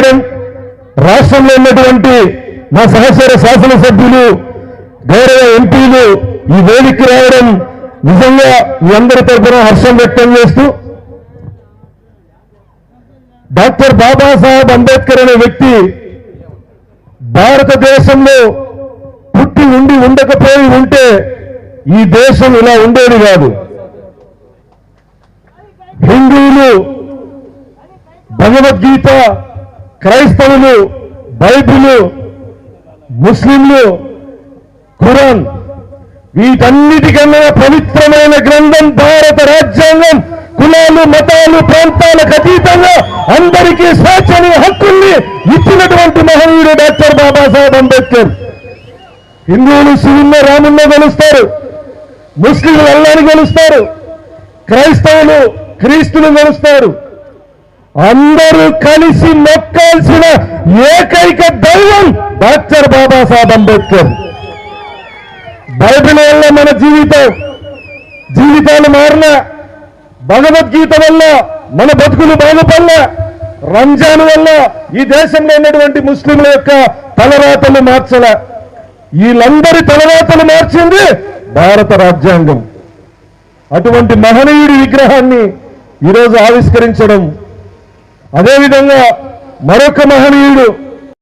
చేయడం రాష్ట్రంలో ఉన్నటువంటి మా సహచర శాసనసభ్యులు గౌరవ ఎంపీలు ఈ వేదికకి రావడం నిజంగా మీ అందరి తరఫున హర్షం వ్యక్తం చేస్తూ డాక్టర్ బాబాసాహెబ్ అంబేద్కర్ అనే వ్యక్తి భారతదేశంలో పుట్టి ఉండి ఉండకపోయి ఉంటే ఈ దేశం ఇలా ఉండేది కాదు. హిందువులు భగవద్గీత క్రైస్తవులు బైబిలు ముస్లింలు ఖురాన్ వీటన్నిటికన్నా పవిత్రమైన గ్రంథం భారత రాజ్యాంగం కులాలు మతాలు ప్రాంతాలకు అతీతంగా అందరికీ స్వేచ్ఛని హక్కుల్ని ఇచ్చినటువంటి మహనీయుడు డాక్టర్ బాబాసాహెబ్ అంబేద్కర్. హిందువులు శివున్న రామున్న గెలుస్తారు. ముస్లింలు అల్లాని గెలుస్తారు. క్రైస్తవులు క్రీస్తులు గెలుస్తారు. అందరూ కలిసి మొక్కాల్సిన ఏకైక దైవం డాక్టర్ బాబాసాహెబ్ అంబేద్కర్. బైబిల్ వల్ల మన జీవితం జీవితాలు మారిన భగవద్గీత వల్ల మన బతుకులు బాగుపడిన రంజాన్ వల్ల ఈ దేశంలో ఉన్నటువంటి ముస్లింల యొక్క తలరాతలు మార్చల వీళ్ళందరి తలరాతలు మార్చింది భారత రాజ్యాంగం. అటువంటి మహనీయుడి విగ్రహాన్ని ఈరోజు ఆవిష్కరించడం అదేవిధంగా మరొక మహనీయుడు